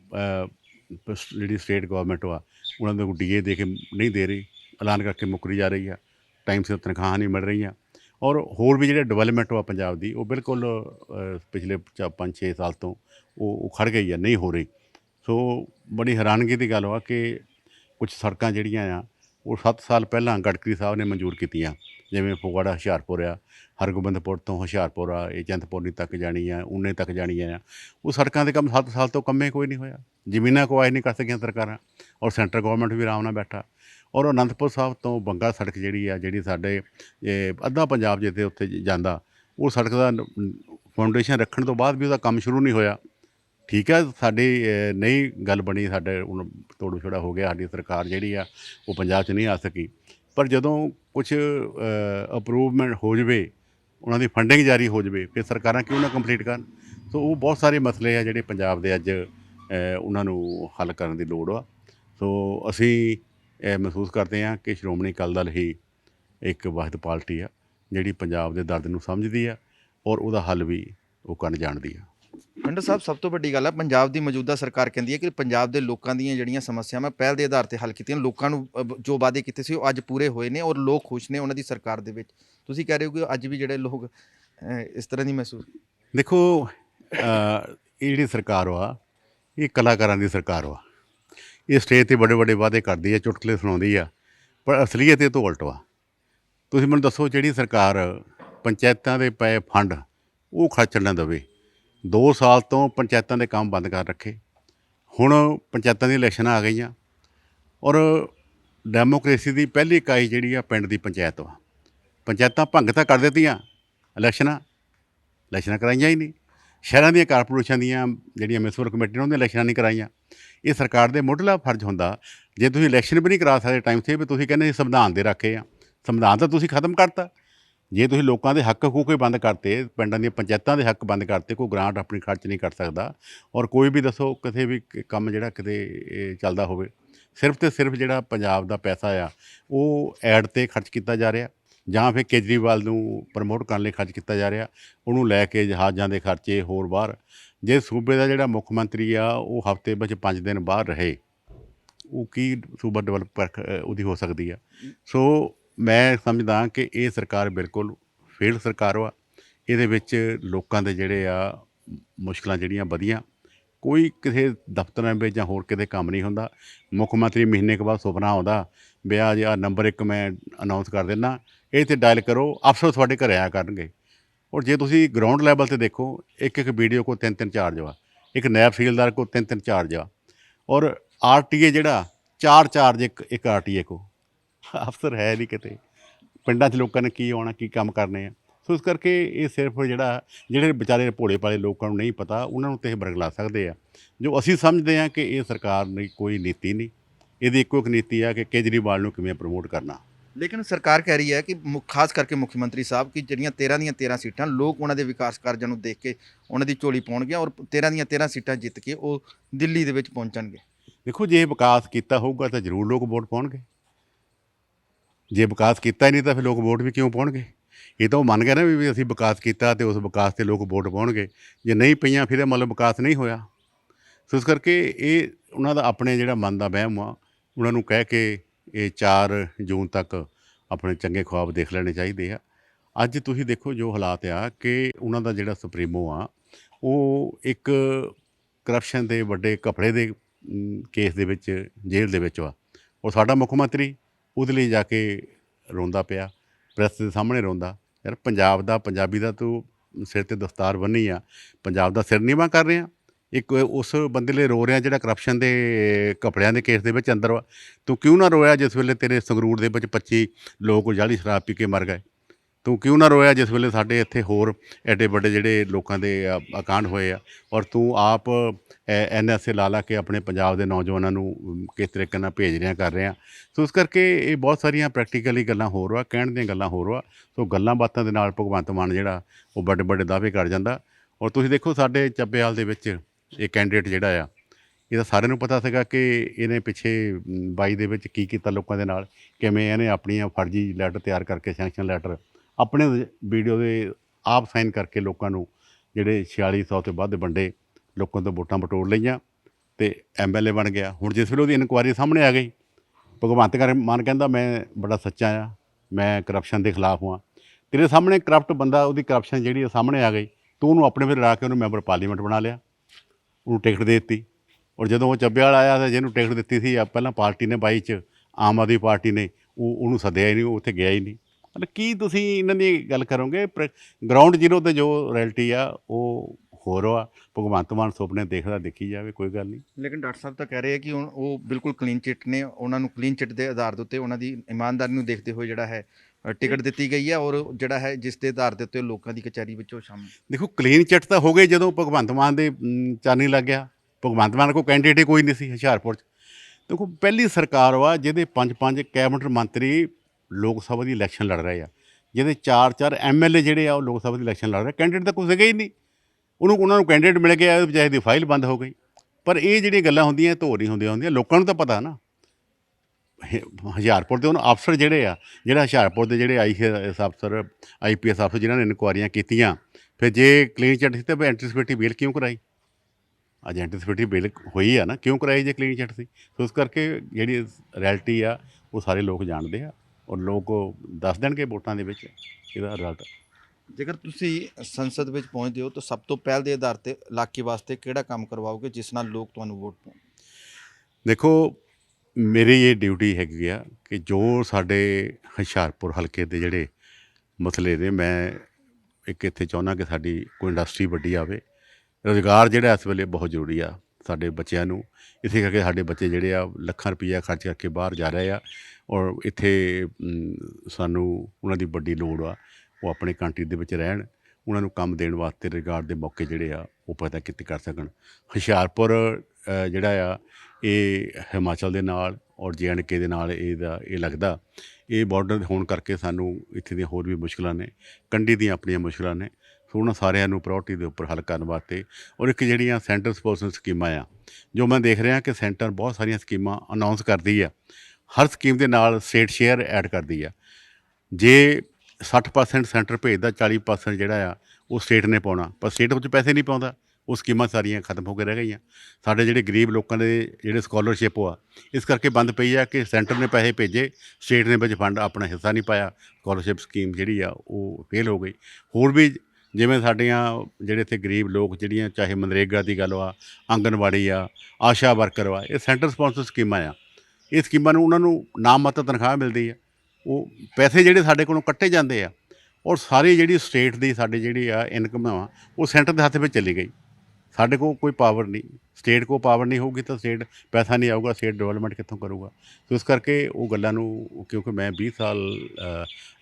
ਜਿਹੜੀ ਸਟੇਟ ਗਵਰਨਮੈਂਟ ਵਾ ਉਹਨਾਂ ਨੂੰ ਡੀਏ ਦੇ ਕੇ ਨਹੀਂ ਦੇ ਰਹੀ, ਐਲਾਨ ਕਰਕੇ ਮੁੱਕਰੀ ਜਾ ਰਹੀ ਆ। ਟਾਈਮ ਸਿਰ ਤਨਖਾਹਾਂ ਨਹੀਂ ਮਿਲ ਰਹੀਆਂ। ਔਰ ਹੋਰ ਵੀ ਜਿਹੜੇ ਡਿਵੈਲਪਮੈਂਟ ਵਾ ਪੰਜਾਬ ਦੀ ਉਹ ਬਿਲਕੁਲ ਅ, ਪਿਛਲੇ 5-6 ਸਾਲ ਤੋਂ ਉਹ ਉਹ ਖੜ ਗਈ ਆ ਨਹੀਂ ਹੋ ਰਹੀ। ਸੋ ਬੜੀ ਹੈਰਾਨਗੀ ਦੀ ਗੱਲ ਵਾ ਕਿ ਕੁਝ ਸੜਕਾਂ ਜਿਹੜੀਆਂ ਆ ਉਹ 7 ਸਾਲ ਪਹਿਲਾਂ ਗਡਕਰੀ ਸਾਹਿਬ ਨੇ ਮਨਜ਼ੂਰ ਕੀਤੀਆਂ। ਜਿਵੇਂ ਫਗਵਾੜਾ ਹੁਸ਼ਿਆਰਪੁਰ ਆ ਹਰਗੋਬਿੰਦਪੁਰ ਤੋਂ ਹੁਸ਼ਿਆਰਪੁਰ ਆ ਇਹ ਚੰਦਪੁਰਨੀ ਤੱਕ ਜਾਣੀ ਆ ਉਨੇ ਤੱਕ ਜਾਣੀ ਆ। ਉਹ ਸੜਕਾਂ ਦੇ ਕੰਮ 7 ਸਾਲ ਤੋਂ ਕੰਮੇ ਕੋਈ ਨਹੀਂ ਹੋਇਆ। ਜ਼ਮੀਨਾਂ ਕੋਈ ਨਹੀਂ ਕਰ ਸਕੀਆਂ ਸਰਕਾਰਾਂ। ਔਰ ਸੈਂਟਰ ਗਵਰਨਮੈਂਟ ਵੀ ਆਰਾਮ ਨਾਲ ਬੈਠਾ। ਔਰ ਅਨੰਦਪੁਰ ਸਾਹਿਬ ਤੋਂ ਬੰਗਾ ਸੜਕ ਜਿਹੜੀ ਆ, ਜਿਹੜੀ ਸਾਡੇ ਅੱਧਾ ਪੰਜਾਬ ਜਿੱਥੇ ਉੱਥੇ ਜਾਂਦਾ, ਉਹ ਸੜਕ ਦਾ ਫਾਊਂਡੇਸ਼ਨ ਰੱਖਣ ਤੋਂ ਬਾਅਦ ਵੀ ਉਹਦਾ ਕੰਮ ਸ਼ੁਰੂ ਨਹੀਂ ਹੋਇਆ। ਠੀਕ ਹੈ ਸਾਡੀ ਨਹੀਂ ਗੱਲ ਬਣੀ, ਸਾਡੇ ਹੁਣ ਤੋੜੂ ਛੋੜਾ ਹੋ ਗਿਆ, ਸਾਡੀ ਸਰਕਾਰ ਜਿਹੜੀ ਆ, ਉਹ ਪੰਜਾਬ 'ਚ ਨਹੀਂ ਆ ਸਕੀ। ਪਰ ਜਦੋਂ ਕੁਝ ਅਪਰੂਵਮੈਂਟ ਹੋ ਜਵੇ, ਉਹਨਾਂ ਦੀ ਫੰਡਿੰਗ ਜਾਰੀ ਹੋ ਜਵੇ, ਫਿਰ ਸਰਕਾਰਾਂ ਕਿਉਂ ਨਾ ਕੰਪਲੀਟ ਕਰਨ? ਸੋ ਉਹ ਬਹੁਤ ਸਾਰੇ ਮਸਲੇ ਆ ਜਿਹੜੇ ਪੰਜਾਬ ਦੇ ਅੱਜ ਉਹਨਾਂ ਨੂੰ ਹੱਲ ਕਰਨ ਦੀ ਲੋੜ ਆ। ਸੋ ਅਸੀਂ ਇਹ ਮਹਿਸੂਸ ਕਰਦੇ ਹਾਂ ਕਿ ਸ਼੍ਰੋਮਣੀ ਅਕਾਲੀ ਦਲ ਹੀ ਇੱਕ ਵਾਹਿਦ ਪਾਰਟੀ ਆ ਜਿਹੜੀ ਪੰਜਾਬ ਦੇ ਦਰਦ ਨੂੰ ਸਮਝਦੀ ਆ ਔਰ ਉਹਦਾ ਹੱਲ ਵੀ ਉਹ ਕਰਨ ਜਾਣਦੀ ਆ। ਖੰਡਰ ਸਾਹਿਬ ਸਭ ਤੋਂ ਵੱਡੀ ਗੱਲ ਹੈ ਪੰਜਾਬ ਦੀ ਮੌਜੂਦਾ ਸਰਕਾਰ ਕਹਿੰਦੀ ਹੈ ਕਿ ਪੰਜਾਬ ਦੇ ਲੋਕਾਂ ਦੀਆਂ ਜਿਹੜੀਆਂ ਸਮੱਸਿਆਵਾਂ ਪਹਿਲ ਦੇ ਆਧਾਰ ਤੇ ਹੱਲ ਕੀਤੀਆਂ ਲੋਕਾਂ ਨੂੰ ਜੋ ਵਾਅਦੇ ਕੀਤੇ ਸੀ ਉਹ ਅੱਜ ਪੂਰੇ ਹੋਏ ਨੇ ਔਰ ਲੋਕ ਖੁਸ਼ ਨੇ ਉਹਨਾਂ ਦੀ ਸਰਕਾਰ ਦੇ ਵਿੱਚ। ਤੁਸੀਂ ਕਹਿ ਰਹੇ ਹੋ ਕਿ ਅੱਜ ਵੀ ਜਿਹੜੇ ਲੋਕ ਇਸ ਤਰ੍ਹਾਂ ਦੀ ਮਹਿਸੂਸ ਦੇਖੋ ਇਹ ਜਿਹੜੀ ਸਰਕਾਰ ਵਾ ਇਹ ਕਲਾਕਾਰਾਂ ਦੀ ਸਰਕਾਰ ਵਾ। ਇਹ ਸਟੇਜ ਤੇ ਵੱਡੇ ਵੱਡੇ ਵਾਅਦੇ ਕਰਦੀ ਆ, ਚੁਟਕਲੇ ਸੁਣਾਉਂਦੀ ਆ। ਪਰ ਅਸਲੀਅਤ ਇਹ ਤੋਂ ਉਲਟ ਵਾ। ਤੁਸੀਂ ਮੈਨੂੰ ਦੱਸੋ ਜਿਹੜੀ ਸਰਕਾਰ ਪੰਚਾਇਤਾਂ ਦੇ ਪਏ ਫੰਡ ਉਹ ਖਰਚ ਨਾ ਦੇਵੇ। 2 ਸਾਲ ਤੋਂ ਪੰਚਾਇਤਾਂ ਦੇ ਕੰਮ ਬੰਦ ਕਰ ਰੱਖੇ। ਹੁਣ ਪੰਚਾਇਤਾਂ ਦੀਆਂ ਇਲੈਕਸ਼ਨਾਂ ਆ ਗਈਆਂ। ਔਰ ਡੈਮੋਕ੍ਰੇਸੀ ਦੀ ਪਹਿਲੀ ਇਕਾਈ ਜਿਹੜੀ ਆ ਪਿੰਡ ਦੀ ਪੰਚਾਇਤ ਵਾ। ਪੰਚਾਇਤਾਂ ਭੰਗ ਤਾਂ ਕਰ ਦਿੱਤੀਆਂ ਇਲੈਕਸ਼ਨਾਂ। ਇਲੈਕਸ਼ਨਾਂ ਕਰਾਈਆਂ ਹੀ ਨਹੀਂ। ਸ਼ਹਿਰਾਂ ਦੀਆਂ ਕਾਰਪੋਰੇਸ਼ਨ ਦੀਆਂ ਜਿਹੜੀਆਂ ਮਿਊਨਿਸਪਲ ਕਮੇਟੀਆਂ ਉਹਨਾਂ ਦੀਆਂ ਇਲੈਕਸ਼ਨਾਂ ਨਹੀਂ ਕਰਾਈਆਂ। ਇਹ ਸਰਕਾਰ ਦੇ ਮੁੱਢਲਾ ਫਰਜ਼ ਹੁੰਦਾ। ਜੇ ਤੁਸੀਂ ਇਲੈਕਸ਼ਨ ਵੀ ਨਹੀਂ ਕਰਾ ਸਕਦੇ ਟਾਈਮ ਤੇ, ਵੀ ਤੁਸੀਂ ਕਹਿੰਦੇ ਸੰਵਿਧਾਨ ਦੇ ਰੱਖੇ ਆ। ਸੰਵਿਧਾਨ ਤਾਂ ਤੁਸੀਂ ਖਤਮ ਕਰਤਾ। ਜੇ ਤੁਸੀਂ ਲੋਕਾਂ ਦੇ ਹੱਕ ਹਕੂਕ ਬੰਦ ਕਰਤੇ, ਪਿੰਡਾਂ ਦੀਆਂ ਪੰਚਾਇਤਾਂ ਦੇ ਹੱਕ ਬੰਦ ਕਰਤੇ, ਕੋਈ ਗ੍ਰਾਂਟ ਆਪਣੀ ਖਰਚ ਨਹੀਂ ਕਰ ਸਕਦਾ। ਔਰ ਕੋਈ ਵੀ ਦੱਸੋ ਕਿਸੇ ਵੀ ਕੰਮ ਜਿਹੜਾ ਕਿਤੇ ਚੱਲਦਾ ਹੋਵੇ, ਸਿਰਫ ਤੇ ਸਿਰਫ ਜਿਹੜਾ ਪੰਜਾਬ ਦਾ ਪੈਸਾ ਆ, ਉਹ ਐਡ ਤੇ ਖਰਚ ਕੀਤਾ ਜਾ ਰਿਹਾ। ਜਾਂ ਫਿਰ ਕੇਜਰੀਵਾਲ ਨੂੰ ਪ੍ਰਮੋਟ ਕਰਨ ਲਈ ਖਰਚ ਕੀਤਾ ਜਾ ਰਿਹਾ। ਉਹਨੂੰ ਲੈ ਕੇ ਜਹਾਜ਼ਾਂ ਦੇ ਖਰਚੇ ਹੋਰ ਬਾਹਰ। ਜੇ ਸੂਬੇ ਦਾ ਜਿਹੜਾ ਮੁੱਖ ਮੰਤਰੀ ਆ, ਉਹ ਹਫ਼ਤੇ ਵਿੱਚ 5 ਦਿਨ ਬਾਹਰ ਰਹੇ, ਉਹ ਕੀ ਸੂਬਾ ਡਿਵੈਲਪ ਕਰ ਉਹਦੀ ਹੋ ਸਕਦੀ ਆ? ਸੋ ਮੈਂ ਸਮਝਦਾ ਕਿ ਇਹ ਸਰਕਾਰ ਬਿਲਕੁਲ ਫੇਲ ਸਰਕਾਰ ਵਾ। ਇਹਦੇ ਵਿੱਚ ਲੋਕਾਂ ਦੇ ਜਿਹੜੇ ਆ, ਮੁਸ਼ਕਲਾਂ ਜਿਹੜੀਆਂ ਵਧੀਆਂ। ਕੋਈ ਕਿਸੇ ਦਫ਼ਤਰਾਂ ਵਿੱਚ ਜਾਂ ਹੋਰ ਕਿਤੇ ਕੰਮ ਨਹੀਂ ਹੁੰਦਾ। ਮੁੱਖ ਮੰਤਰੀ ਮਹੀਨੇ ਕੁ ਬਾਅਦ ਸੁਪਨਾ ਆਉਂਦਾ ਵਿਆਹ ਆ ਨੰਬਰ ਇੱਕ ਮੈਂ ਅਨਾਉਂਸ ਕਰ ਦਿੰਦਾ। ਇਹ ਤੇ ਡਾਇਲ ਕਰੋ, ਅਫਸਰ ਤੁਹਾਡੇ ਘਰੇ ਆਇਆ ਕਰਨਗੇ। ਔਰ ਜੇ ਤੁਸੀਂ ਗਰਾਊਂਡ ਲੈਵਲ ਤੇ ਦੇਖੋ, ਇੱਕ ਇੱਕ ਵੀਡੀਓ ਕੋ ਤਿੰਨ ਤਿੰਨ ਚਾਰਜ ਵਾ ਇੱਕ ਨੈਬ ਫੀਲਦਾਰ ਕੋ ਤਿੰਨ ਤਿੰਨ ਚਾਰਜ ਆ ਔਰ ਆਰਟੀਏ ਜਿਹੜਾ, ਚਾਰ ਚਾਰਜ ਇੱਕ ਇੱਕ ਆਰਟੀਏ ਕੋ ਅਫਸਰ ਹੈ ਨਹੀਂ ਕਿਤੇ, ਪਿੰਡਾਂ 'ਚ ਲੋਕਾਂ ਨੇ ਕੀ ਆਉਣਾ, ਕੀ ਕੰਮ ਕਰਨੇ ਆ। ਸੋ ਇਸ ਕਰਕੇ ਇਹ ਸਿਰਫ ਜਿਹੜਾ, ਜਿਹੜੇ ਵਿਚਾਰੇ ਭੋਲੇ ਭਾਲੇ ਲੋਕਾਂ ਨੂੰ ਨਹੀਂ ਪਤਾ, ਉਹਨਾਂ ਨੂੰ ਤੇ ਇਹ ਬਰਗਲਾ ਸਕਦੇ ਆ। ਜੋ ਅਸੀਂ ਸਮਝਦੇ ਆ ਕਿ ਇਹ ਸਰਕਾਰ ਦੀ ਕੋਈ ਨੀਤੀ ਨਹੀਂ, ਇਹਦੀ ਇੱਕੋ ਇੱਕ ਨੀਤੀ ਆ ਕਿ ਕੇਜਰੀਵਾਲ ਨੂੰ ਕਿਵੇਂ ਪ੍ਰਮੋਟ ਕਰਨਾ। ਲੇਕਿਨ ਸਰਕਾਰ ਕਹਿ ਰਹੀ ਹੈ ਕਿ ਮੁੱਖ- ਖਾਸ ਕਰਕੇ ਮੁੱਖ ਮੰਤਰੀ ਸਾਹਿਬ ਕਿ ਜਿਹੜੀਆਂ 13 ਦੀਆਂ 13 ਸੀਟਾਂ, ਲੋਕ ਉਹਨਾਂ ਦੇ ਵਿਕਾਸ ਕਾਰਜਾਂ ਨੂੰ ਦੇਖ ਕੇ ਉਹਨਾਂ ਦੀ ਝੋਲੀ ਪਾਉਣਗੇ ਔਰ 13 ਦੀਆਂ 13 ਸੀਟਾਂ ਜਿੱਤ ਕੇ ਉਹ ਦਿੱਲੀ ਦੇ ਵਿੱਚ ਪਹੁੰਚਣਗੇ। ਦੇਖੋ, ਜੇ ਵਿਕਾਸ ਕੀਤਾ ਹੋਊਗਾ ਤਾਂ ਜ਼ਰੂਰ ਲੋਕ ਵੋਟ ਪਾਉਣਗੇ। ਜੇ ਵਿਕਾਸ ਕੀਤਾ ਹੀ ਨਹੀਂ ਤਾਂ ਫਿਰ ਲੋਕ ਵੋਟ ਵੀ ਕਿਉਂ ਪਾਉਣਗੇ? ਇਹ ਤਾਂ ਉਹ ਮੰਨ ਗਏ ਨਾ ਵੀ ਵੀ ਅਸੀਂ ਵਿਕਾਸ ਕੀਤਾ ਤੇ ਉਸ ਵਿਕਾਸ ਤੇ ਲੋਕ ਵੋਟ ਪਾਉਣਗੇ। ਜੇ ਨਹੀਂ ਪਈਆਂ ਫਿਰ ਇਹ ਮਤਲਬ ਵਿਕਾਸ ਨਹੀਂ ਹੋਇਆ। ਸੋ ਇਸ ਕਰਕੇ ਇਹ ਉਹਨਾਂ ਦਾ ਆਪਣੇ ਜਿਹੜਾ ਮਨ ਦਾ ਵਹਿਮ ਆ, ਉਹਨਾਂ ਨੂੰ ਕਹਿ ਕੇ ਇਹ 4 ਜੂਨ ਤੱਕ ਆਪਣੇ ਚੰਗੇ ਖੁਆਬ ਦੇਖ ਲੈਣੇ ਚਾਹੀਦੇ ਆ। ਅੱਜ ਤੁਸੀਂ ਦੇਖੋ ਜੋ ਹਾਲਾਤ ਆ ਕਿ ਉਹਨਾਂ ਦਾ ਜਿਹੜਾ ਸੁਪਰੀਮੋ ਆ, ਉਹ ਇੱਕ ਕਰਪਸ਼ਨ ਦੇ ਵੱਡੇ ਕਪੜੇ ਦੇ ਕੇਸ ਦੇ ਵਿੱਚ, ਜੇਲ੍ਹ ਦੇ ਵਿੱਚ ਆ ਉਹ ਸਾਡਾ ਮੁੱਖ ਮੰਤਰੀ ਉਹਦੇ ਲਈ ਜਾ ਕੇ ਰੋਂਦਾ ਪਿਆ ਪ੍ਰੈਸ ਦੇ ਸਾਹਮਣੇ ਰੋਂਦਾ, ਯਾਰ ਪੰਜਾਬ ਦਾ, ਪੰਜਾਬੀ ਦਾ ਤੂੰ ਸਿਰ ਤੇ ਦਸਤਾਰ ਬੰਨੀ ਆ, ਪੰਜਾਬ ਦਾ ਸਿਰ ਨੀਵਾਂ ਕਰ ਰਿਹਾ। ਇੱਕ ਉਸ ਬੰਦੇ ਲਈ ਰੋ ਰਿਹਾ ਜਿਹੜਾ ਕਰਪਸ਼ਨ ਦੇ ਕਪੜਿਆਂ ਦੇ ਕੇਸ ਦੇ ਵਿੱਚ ਅੰਦਰ ਵਾ। ਤੂੰ ਕਿਉਂ ਨਾ ਰੋਇਆ ਜਿਸ ਵੇਲੇ ਤੇਰੇ ਸੰਗਰੂਰ ਦੇ ਵਿੱਚ 25 ਲੋਕ ਉਜਾਲੀ ਸ਼ਰਾਬ ਪੀ ਕੇ ਮਰ ਗਏ? ਤੂੰ ਕਿਉਂ ਨਾ ਰੋਇਆ ਜਿਸ ਵੇਲੇ ਸਾਡੇ ਇੱਥੇ ਹੋਰ ਐਡੇ ਵੱਡੇ ਜਿਹੜੇ ਲੋਕਾਂ ਦੇ ਅਕਾਂਡ ਹੋਏ ਆ ਔਰ ਤੂੰ ਆਪ ਐਨਐਸਏ ਲਾ ਲਾ ਕੇ ਆਪਣੇ ਪੰਜਾਬ ਦੇ ਨੌਜਵਾਨਾਂ ਨੂੰ ਕਿਸ ਤਰੀਕੇ ਨਾਲ ਭੇਜ ਰਿਹਾ, ਕਰ ਰਿਹਾ। ਸੋ ਇਸ ਕਰਕੇ ਇਹ ਬਹੁਤ ਸਾਰੀਆਂ ਪ੍ਰੈਕਟੀਕਲੀ ਗੱਲਾਂ ਹੋਰ ਵਾ, ਕਹਿਣ ਦੀਆਂ ਗੱਲਾਂ ਹੋਰ ਵਾ। ਸੋ ਗੱਲਾਂ ਬਾਤਾਂ ਦੇ ਨਾਲ ਭਗਵੰਤ ਮਾਨ ਜਿਹੜਾ ਉਹ ਵੱਡੇ ਵੱਡੇ ਦਾਅਵੇ ਕਰ ਜਾਂਦਾ। ਔਰ ਤੁਸੀਂ ਦੇਖੋ ਸਾਡੇ ਚੱਬੇਵਾਲ ਦੇ ਵਿੱਚ ਇਹ ਕੈਂਡੀਡੇਟ ਜਿਹੜਾ ਆ ਇਹਦਾ ਸਾਰਿਆਂ ਨੂੰ ਪਤਾ ਸੀਗਾ ਕਿ ਇਹਨੇ ਪਿੱਛੇ ਅਮ, 22 ਦੇ ਵਿੱਚ ਕੀ ਕੀਤਾ ਲੋਕਾਂ ਦੇ ਨਾਲ ਕਿਵੇਂ ਇਹਨੇ ਆਪਣੀਆਂ ਫਰਜ਼ੀ ਲੈਟਰ ਤਿਆਰ ਕਰਕੇ ਸੈਂਕਸ਼ਨ ਲੈਟਰ ਆਪਣੇ ਵੀਡੀਓ ਦੇ ਆਪ ਸਾਈਨ ਕਰਕੇ ਲੋਕਾਂ ਨੂੰ ਜਿਹੜੇ 4600 ਤੋਂ ਵੱਧ ਵੰਡੇ ਲੋਕਾਂ ਤੋਂ ਵੋਟਾਂ ਬਟੋਰ ਲਈਆਂ ਤੇ ਐਮਐਲਏ ਬਣ ਗਿਆ। ਹੁਣ ਜਿਸ ਵੇਲੇ ਉਹਦੀ ਇਨਕੁਆਇਰੀ ਸਾਹਮਣੇ ਆ ਗਈ ਭਗਵੰਤ ਕਰ ਮਾਨ ਕਹਿੰਦਾ ਮੈਂ ਬੜਾ ਸੱਚਾ ਆ ਮੈਂ ਕਰਪਸ਼ਨ ਦੇ ਖਿਲਾਫ ਹਾਂ। ਤੇਰੇ ਸਾਹਮਣੇ ਕਰਪਟ ਬੰਦਾ ਉਹਦੀ ਕਰਪਸ਼ਨ ਜਿਹੜੀ ਆ ਸਾਹਮਣੇ ਆ ਗਈ ਤੂੰ ਉਹਨੂੰ ਆਪਣੇ ਵਿੱਚ ਲਾ ਕੇ ਉਹਨੂੰ ਮੈਂਬਰ ਪਾਰਲੀਮੈਂਟ ਬਣਾ ਲਿਆ। ਉਹਨੂੰ ਟਿਕਟ ਦੇ ਦਿੱਤੀ। ਔਰ ਜਦੋਂ ਉਹ ਚੱਬਿਆਲ ਆਇਆ ਤਾਂ ਜਿਹਨੂੰ ਟਿਕਟ ਦਿੱਤੀ ਸੀ ਆ ਪਹਿਲਾਂ ਪਾਰਟੀ ਨੇ ਬਾਈ ਚ, ਆਮ ਆਦਮੀ ਪਾਰਟੀ ਨੇ, ਉਹ ਉਹਨੂੰ ਸੱਦਿਆ ਹੀ ਨਹੀਂ, ਉਹ ਉੱਥੇ ਗਿਆ ਹੀ ਨਹੀਂ। ਮਤਲਬ ਕੀ ਤੁਸੀਂ ਇਹਨਾਂ ਦੀ ਗੱਲ ਕਰੋਗੇ? ਗਰਾਊਂਡ ਜ਼ੀਰੋ ਤੇ ਜੋ ਰਿਐਲਿਟੀ ਆ, ਉਹ ਹੋਰ ਆ। ਭਗਵੰਤ ਮਾਨ ਸੁਪਨੇ ਦੇਖਦਾ ਦੇਖੀ ਜਾਵੇ, ਕੋਈ ਗੱਲ ਨਹੀਂ। ਲੇਕਿਨ ਡਾਕਟਰ ਸਾਹਿਬ ਤਾਂ ਕਹਿ ਰਹੇ ਆ ਕਿ ਹੁਣ ਉਹ ਬਿਲਕੁਲ ਕਲੀਨ ਚਿੱਟ ਨੇ, ਉਹਨਾਂ ਨੂੰ ਕਲੀਨ ਚਿੱਟ ਦੇ ਆਧਾਰ ਦੇ ਉੱਤੇ ਉਹਨਾਂ ਦੀ ਇਮਾਨਦਾਰੀ ਨੂੰ ਦੇਖਦੇ ਹੋਏ ਜਿਹੜਾ ਹੈ ਟਿਕਟ ਦਿੱਤੀ ਗਈ ਹੈ ਔਰ ਜਿਹੜਾ ਹੈ ਜਿਸ ਦੇ ਆਧਾਰ ਦੇ ਉੱਤੇ ਲੋਕਾਂ ਦੀ ਕਚਹਿਰੀ ਵਿੱਚੋਂ ਸ਼ਾਮਿਲ ਦੇਖੋ ਕਲੀਨ ਚਿੱਟ ਤਾਂ ਹੋ ਗਏ ਜਦੋਂ ਭਗਵੰਤ ਮਾਨ ਦੇ ਮ, ਚਾਨੀ ਲੱਗ ਗਿਆ। ਭਗਵੰਤ ਮਾਨ ਕੋਈ ਕੈਂਡੀਡੇਟ ਹੀ ਕੋਈ ਨਹੀਂ ਸੀ ਹੁਸ਼ਿਆਰਪੁਰ 'ਚ। ਦੇਖੋ ਪਹਿਲੀ ਸਰਕਾਰ ਵਾ ਜਿਹਦੇ ਪੰਜ ਪੰਜ ਕੈਬਨਿਟ ਮੰਤਰੀ ਲੋਕ ਸਭਾ ਦੀ ਇਲੈਕਸ਼ਨ ਲੜ ਰਹੇ ਆ। ਜਿਹਦੇ ਚਾਰ ਚਾਰ ਐਮਐਲਏ ਜਿਹੜੇ ਆ ਉਹ ਲੋਕ ਸਭਾ ਦੀ ਇਲੈਕਸ਼ਨ ਲੜ ਰਹੇ ਕੈਂਡੀਡੇਟ ਤਾਂ ਕੋਈ ਸੀਗਾ ਹੀ ਨਹੀਂ। ਉਹਨੂੰ ਉਹਨਾਂ ਨੂੰ ਕੈਂਡੀਡੇਟ ਮਿਲ ਗਿਆ ਉਹਦੇ ਬਜਾਏ ਦੀ ਫਾਈਲ ਬੰਦ ਹੋ ਗਈ। ਪਰ ਇਹ ਜਿਹੜੀਆਂ ਗੱਲਾਂ ਹੁੰਦੀਆਂ ਧੋ ਨਹੀਂ ਹੁੰਦੀਆਂ ਹੁੰਦੀਆਂ। ਲੋਕਾਂ ਨੂੰ ਤਾਂ ਪਤਾ ਨਾ। ਹ- ਹੁਸ਼ਿਆਰਪੁਰ ਦੇ ਉਹਨਾਂ ਅਫਸਰ ਜਿਹੜੇ ਆ ਜਿਹੜਾ ਹੁਸ਼ਿਆਰਪੁਰ ਦੇ ਜਿਹੜੇ ਆਈਐਸ ਅਫਸਰ ਆਈਪੀਐਸ ਅਫਸਰ ਜਿਨ੍ਹਾਂ ਨੇ ਇਨਕੁਆਰੀਆਂ ਕੀਤੀਆਂ ਫਿਰ ਜੇ ਕਲੀਨ ਚਿੱਟ ਸੀ ਤਾਂ ਐਂਟੀਸਿਪੇਟਰੀ ਬੇਲ ਕਿਉਂ ਕਰਾਈ? ਅੱਜ ਐਂਟੀਸਿਪੇਟਰੀ ਬੇਲ ਹੋਈ ਆ ਨਾ ਕਿਉਂ ਕਰਾਈ ਜੇ ਕਲੀਨ ਚਿੱਟ ਸੀ? ਸੋ ਇਸ ਕਰਕੇ ਜਿਹੜੀ ਰਿਐਲਿਟੀ ਆ ਉਹ ਸਾਰੇ ਲੋਕ ਜਾਣਦੇ ਆ ਔਰ ਲੋਕ ਦੱਸ ਦੇਣਗੇ ਵੋਟਾਂ ਦੇ ਵਿੱਚ ਇਹਦਾ ਰਿਜ਼ਲਟ ਜੇਕਰ ਤੁਸੀਂ ਸੰਸਦ ਵਿੱਚ ਪਹੁੰਚਦੇ ਹੋ ਤਾਂ ਸਭ ਤੋਂ ਪਹਿਲ ਦੇ ਆਧਾਰ ਤੇ ਇਲਾਕੇ ਵਾਸਤੇ ਕਿਹੜਾ ਕੰਮ ਕਰਵਾਓਗੇ ਜਿਸ ਨਾਲ ਲੋਕ ਤੁਹਾਨੂੰ ਵੋਟ ਪਾਉਣ? ਦੇਖੋ ਮੇਰੀ ਇਹ ਡਿਊਟੀ ਹੈਗੀ ਆ ਕਿ ਜੋ ਸਾਡੇ ਹੁਸ਼ਿਆਰਪੁਰ ਹਲਕੇ ਦੇ ਜਿਹੜੇ ਮਸਲੇ ਨੇ, ਮੈਂ ਇੱਕ ਇੱਥੇ ਚਾਹੁੰਦਾ ਕਿ ਸਾਡੀ ਕੋਈ ਇੰਡਸਟਰੀ ਵੱਡੀ ਆਵੇ। ਰੋਜ਼ਗਾਰ ਜਿਹੜਾ ਇਸ ਵੇਲੇ ਬਹੁਤ ਜ਼ਰੂਰੀ ਆ ਸਾਡੇ ਬੱਚਿਆਂ ਨੂੰ। ਇਸੇ ਕਰਕੇ ਸਾਡੇ ਬੱਚੇ ਜਿਹੜੇ ਆ, ਲੱਖਾਂ ਰੁਪਈਆ ਖਰਚ ਕਰਕੇ ਬਾਹਰ ਜਾ ਰਹੇ ਆ ਔਰ ਇੱਥੇ ਸਾਨੂੰ ਉਹਨਾਂ ਦੀ ਵੱਡੀ ਲੋੜ ਆ, ਉਹ ਆਪਣੇ ਕੰਟਰੀ ਦੇ ਵਿੱਚ ਰਹਿਣ। ਉਹਨਾਂ ਨੂੰ ਕੰਮ ਦੇਣ ਵਾਸਤੇ ਰੁਜ਼ਗਾਰ ਦੇ ਮੌਕੇ ਜਿਹੜੇ ਆ, ਉਹ ਪੈਦਾ ਕੀਤੇ ਕਰ ਸਕਣ। ਹੁਸ਼ਿਆਰਪੁਰ ਜਿਹੜਾ ਆ, ਇਹ ਹਿਮਾਚਲ ਦੇ ਨਾਲ ਔਰ ਕੇ ਦੇ ਨਾਲ ਇਹਦਾ, ਇਹ ਲੱਗਦਾ। ਇਹ ਬਾਰਡਰ ਹੋਣ ਕਰਕੇ ਸਾਨੂੰ ਇੱਥੇ ਦੀਆਂ ਹੋਰ ਵੀ ਮੁਸ਼ਕਲਾਂ ਨੇ। ਕੰਢੀ ਦੀਆਂ ਆਪਣੀਆਂ ਮੁਸ਼ਕਲਾਂ ਨੇ। ਸੋ ਉਹਨਾਂ ਸਾਰਿਆਂ ਨੂੰ ਪ੍ਰਾਇੋਰਟੀ ਦੇ ਉੱਪਰ ਹੱਲ ਕਰਨ ਵਾਸਤੇ ਔਰ ਇੱਕ ਜਿਹੜੀਆਂ ਸੈਂਟਰ ਸਪੋਰਟਸ ਸਕੀਮਾਂ ਆ, ਜੋ ਮੈਂ ਦੇਖ ਰਿਹਾ ਕਿ ਸੈਂਟਰ ਬਹੁਤ ਸਾਰੀਆਂ ਸਕੀਮਾਂ ਅਨਾਉਂਸ ਕਰਦੀ ਆ। ਹਰ ਸਕੀਮ ਦੇ ਨਾਲ ਸਟੇਟ ਸ਼ੇਅਰ ਐਡ ਕਰਦੀ ਆ। ਜੇ 60% ਸੈਂਟਰ ਭੇਜਦਾ 40% ਜਿਹੜਾ ਆ, ਉਹ ਸਟੇਟ ਨੇ ਪਾਉਣਾ। ਪਰ ਸਟੇਟ ਵਿੱਚ ਪੈਸੇ ਨਹੀਂ ਪਾਉਂਦਾ। ਉਹ ਸਕੀਮਾਂ ਸਾਰੀਆਂ ਖਤਮ ਹੋ ਕੇ ਰਹਿ ਗਈਆਂ। ਸਾਡੇ ਜਿਹੜੇ ਗਰੀਬ ਲੋਕਾਂ ਦੇ ਜਿਹੜੇ ਸਕਾਲਰਸ਼ਿਪ ਆ, ਇਸ ਕਰਕੇ ਬੰਦ ਪਈ ਆ ਕਿ ਸੈਂਟਰ ਨੇ ਪੈਸੇ ਭੇਜੇ, ਸਟੇਟ ਨੇ ਵਿੱਚ ਫੰਡ ਆਪਣਾ ਹਿੱਸਾ ਨਹੀਂ ਪਾਇਆ ਸਕਾਲਰਸ਼ਿਪ ਸਕੀਮ ਜਿਹੜੀ ਆ ਉਹ ਫੇਲ ਹੋ ਗਈ। ਹੋਰ ਵੀ ਜਿਵੇਂ ਸਾਡੀਆਂ ਜਿਹੜੇ ਇੱਥੇ ਗਰੀਬ ਲੋਕ ਜਿਹੜੀਆਂ, ਚਾਹੇ ਮਨਰੇਗਾ ਦੀ ਗੱਲ ਆ, ਆਂਗਨਵਾੜੀ ਆ, ਆਸ਼ਾ ਵਰਕਰ ਵਾ ਇਹ ਸੈਂਟਰ ਸਪਾਂਸਰ ਸਕੀਮਾਂ ਆ। ਇਹ ਸਕੀਮਾਂ ਨੂੰ ਉਹਨਾਂ ਨੂੰ ਨਾਮਮਾਤਰ ਤਨਖਾਹ ਮਿਲਦੀ ਆ। ਉਹ ਪੈਸੇ ਜਿਹੜੇ ਸਾਡੇ ਕੋਲੋਂ ਕੱਟੇ ਜਾਂਦੇ ਆ, ਔਰ ਸਾਰੀ ਜਿਹੜੀ ਸਟੇਟ ਦੀ ਸਾਡੇ ਜਿਹੜੀ ਆ ਇਨਕਮ ਆ, ਉਹ ਸੈਂਟਰ ਦੇ ਹੱਥ ਵਿੱਚ ਚਲੀ ਗਈ। ਸਾਡੇ ਕੋਲ ਕੋਈ ਪਾਵਰ ਨਹੀਂ। ਸਟੇਟ ਕੋਲ ਪਾਵਰ ਨਹੀਂ ਹੋਊਗੀ ਤਾਂ ਸਟੇਟ ਪੈਸਾ ਨਹੀਂ ਆਊਗਾ ਸਟੇਟ ਡਿਵੈਲਪਮੈਂਟ ਕਿੱਥੋਂ ਕਰੂਗਾ? ਸੋ ਇਸ ਕਰਕੇ ਉਹ ਗੱਲਾਂ ਨੂੰ, ਕਿਉਂਕਿ ਮੈਂ 20 ਸਾਲ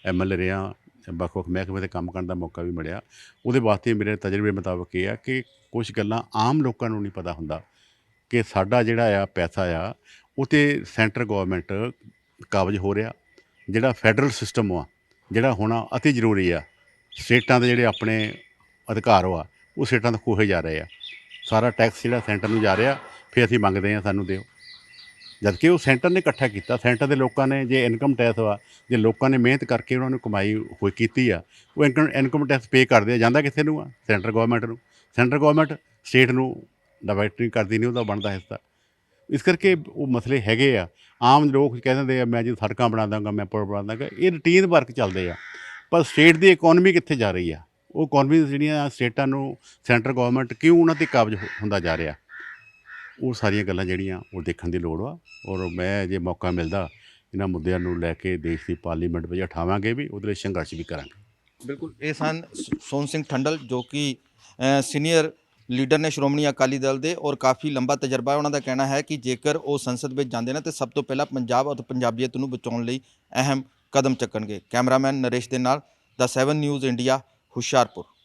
ਐਮਐਲਏ ਰਿਹਾ ਵੱਖ ਵੱਖ ਮਹਿਕਮੇ ਤੇ ਕੰਮ ਕਰਨ ਦਾ ਮੌਕਾ ਵੀ ਮਿਲਿਆ। ਉਹਦੇ ਵਾਸਤੇ ਮੇਰੇ ਤਜਰਬੇ ਮੁਤਾਬਕ ਇਹ ਆ ਕਿ ਕੁਝ ਗੱਲਾਂ ਆਮ ਲੋਕਾਂ ਨੂੰ ਨਹੀਂ ਪਤਾ ਹੁੰਦਾ ਕਿ ਸਾਡਾ ਜਿਹੜਾ ਆ ਪੈਸਾ ਆ, ਉਹ 'ਤੇ ਸੈਂਟਰ ਗਵਰਨਮੈਂਟ ਕਾਬਜ ਹੋ ਰਿਹਾ, ਜਿਹੜਾ ਫੈਡਰਲ ਸਿਸਟਮ ਆ, ਜਿਹੜਾ ਹੋਣਾ ਅਤੀ ਜ਼ਰੂਰੀ ਆ। ਸਟੇਟਾਂ ਦੇ ਜਿਹੜੇ ਆਪਣੇ ਅਧਿਕਾਰ ਆ, ਉਹ ਸਟੇਟਾਂ ਤੋਂ ਖੋਹੇ ਜਾ ਰਹੇ ਆ। ਸਾਰਾ ਟੈਕਸ ਜਿਹੜਾ ਸੈਂਟਰ ਨੂੰ ਜਾ ਰਿਹਾ, ਫਿਰ ਅਸੀਂ ਮੰਗਦੇ ਹਾਂ, ਸਾਨੂੰ ਦਿਓ। ਜਦਕਿ ਉਹ ਸੈਂਟਰ ਨੇ ਇਕੱਠਾ ਕੀਤਾ ਸੈਂਟਰ ਦੇ ਲੋਕਾਂ ਨੇ ਜੇ ਇਨਕਮ ਟੈਕਸ ਵਾ, ਜੇ ਲੋਕਾਂ ਨੇ ਮਿਹਨਤ ਕਰਕੇ ਉਹਨਾਂ ਨੂੰ ਕਮਾਈ ਹੋਈ ਕੀਤੀ ਆ, ਉਹ ਇਨਕਮ ਇਨਕਮ ਟੈਕਸ ਪੇ ਕਰਦੇ ਆ, ਜਾਂਦਾ ਕਿੱਥੇ ਨੂੰ ਆ? ਸੈਂਟਰ ਗਵਰਨਮੈਂਟ ਨੂੰ। ਸੈਂਟਰ ਗਵਰਨਮੈਂਟ ਸਟੇਟ ਨੂੰ ਡਿਵਾਈਡ ਨਹੀਂ ਕਰਦੀ ਨਹੀਂ, ਉਹਦਾ ਬਣਦਾ ਹਿੱਸਾ। ਇਸ ਕਰਕੇ ਉਹ ਮਸਲੇ ਹੈਗੇ ਆ। ਆਮ ਲੋਕ ਕਹਿ ਦਿੰਦੇ ਆ, ਮੈਂ ਜੀ ਸੜਕਾਂ ਬਣਾ ਦਾਂਗਾ, ਮੈਂ ਪੁਲ ਬਣਾ ਦਾਂਗਾ, ਇਹ ਰੂਟੀਨ ਵਰਕ ਚੱਲਦੇ ਆ। ਪਰ ਸਟੇਟ ਦੀ ਇਕਨੋਮੀ ਕਿੱਥੇ ਜਾ ਰਹੀ ਆ? ਉਹ ਇਕਨੋਮੀ ਜਿਹੜੀਆਂ ਸਟੇਟਾਂ ਨੂੰ ਸੈਂਟਰ ਗਵਰਨਮੈਂਟ ਕਿਉਂ ਉਹਨਾਂ ਤੇ ਕਾਬਜ ਹੁੰਦਾ ਜਾ ਰਿਹਾ, ਉਹ ਸਾਰੀਆਂ ਗੱਲਾਂ ਜਿਹੜੀਆਂ ਉਹ ਦੇਖਣ ਦੀ ਲੋੜ ਆ। ਔਰ ਮੈਂ ਜੇ ਮੌਕਾ ਮਿਲਦਾ, ਇਹਨਾਂ ਮੁੱਦਿਆਂ ਨੂੰ ਲੈ ਕੇ ਦੇਸ਼ ਦੀ ਪਾਰਲੀਮੈਂਟ ਵਿੱਚ ਉਠਾਵਾਂਗੇ ਵੀ, ਉਹਦੇ ਲਈ ਸੰਘਰਸ਼ ਵੀ ਕਰਾਂਗੇ। ਬਿਲਕੁਲ, ਇਹ ਸਨ ਸ- ਸੋਹਣ ਸਿੰਘ ਠੰਡਲ, ਜੋ ਕਿ ਸੀਨੀਅਰ ਲੀਡਰ ਨੇ ਸ਼੍ਰੋਮਣੀ ਅਕਾਲੀ ਦਲ ਦੇ, ਔਰ ਕਾਫੀ ਲੰਬਾ ਤਜਰਬਾ ਉਹਨਾਂ ਦਾ ਕਹਿਣਾ ਹੈ ਕਿ ਜੇਕਰ ਉਹ ਸੰਸਦ ਵਿੱਚ ਜਾਂਦੇ ਨੇ, ਤੇ ਸਭ ਤੋਂ ਪਹਿਲਾਂ ਪੰਜਾਬ ਅਤੇ ਪੰਜਾਬੀਅਤ ਨੂੰ ਬਚਾਉਣ ਲਈ ਅਹਿਮ ਕਦਮ ਚੱਕਣਗੇ। ਕੈਮਰਾਮੈਨ ਨਰੇਸ਼ ਦੇ ਨਾਲ, ਦਾ 7 ਨਿਊਜ਼ ਇੰਡੀਆ ਹੁਸ਼ਿਆਰਪੁਰ